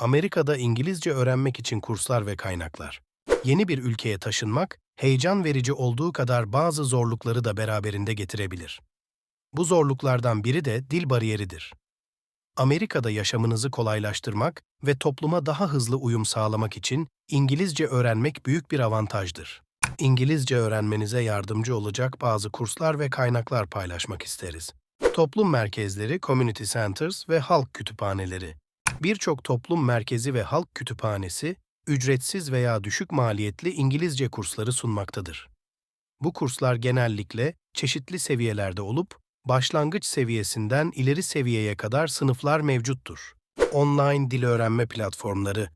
Amerika'da İngilizce öğrenmek için kurslar ve kaynaklar. Yeni bir ülkeye taşınmak, heyecan verici olduğu kadar bazı zorlukları da beraberinde getirebilir. Bu zorluklardan biri de dil bariyeridir. Amerika'da yaşamınızı kolaylaştırmak ve topluma daha hızlı uyum sağlamak için İngilizce öğrenmek büyük bir avantajdır. İngilizce öğrenmenize yardımcı olacak bazı kurslar ve kaynaklar paylaşmak isteriz. Toplum merkezleri, community centers ve halk kütüphaneleri. Birçok toplum merkezi ve halk kütüphanesi, ücretsiz veya düşük maliyetli İngilizce kursları sunmaktadır. Bu kurslar genellikle çeşitli seviyelerde olup, başlangıç seviyesinden ileri seviyeye kadar sınıflar mevcuttur. Online dil öğrenme platformları,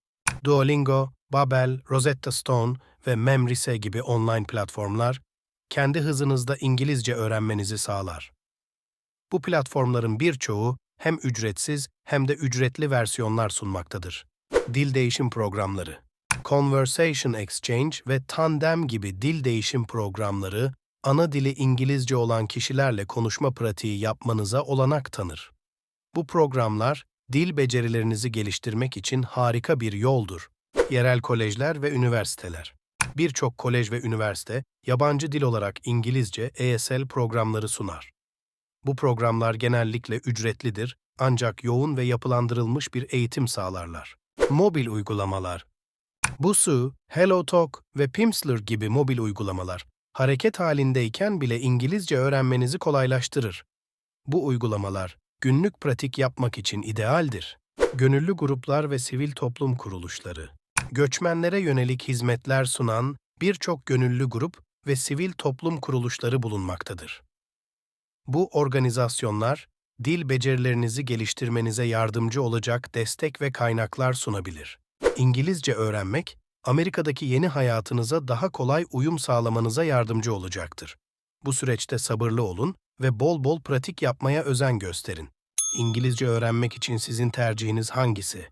Duolingo, Babel, Rosetta Stone ve Memrise gibi online platformlar, kendi hızınızda İngilizce öğrenmenizi sağlar. Bu platformların birçoğu hem ücretsiz hem de ücretli versiyonlar sunmaktadır. Dil değişim programları, Conversation Exchange ve Tandem gibi dil değişim programları, ana dili İngilizce olan kişilerle konuşma pratiği yapmanıza olanak tanır. Bu programlar, dil becerilerinizi geliştirmek için harika bir yoldur. Yerel kolejler ve üniversiteler. Birçok kolej ve üniversite, yabancı dil olarak İngilizce ESL programları sunar. Bu programlar genellikle ücretlidir ancak yoğun ve yapılandırılmış bir eğitim sağlarlar. Mobil uygulamalar Busu, HelloTalk ve Pimsleur gibi mobil uygulamalar, hareket halindeyken bile İngilizce öğrenmenizi kolaylaştırır. Bu uygulamalar, günlük pratik yapmak için idealdir. Gönüllü gruplar ve sivil toplum kuruluşları Göçmenlere yönelik hizmetler sunan birçok gönüllü grup ve sivil toplum kuruluşları bulunmaktadır. Bu organizasyonlar, dil becerilerinizi geliştirmenize yardımcı olacak destek ve kaynaklar sunabilir. İngilizce öğrenmek, Amerika'daki yeni hayatınıza daha kolay uyum sağlamanıza yardımcı olacaktır. Bu süreçte sabırlı olun ve bol bol pratik yapmaya özen gösterin. İngilizce öğrenmek için sizin tercihiniz hangisi?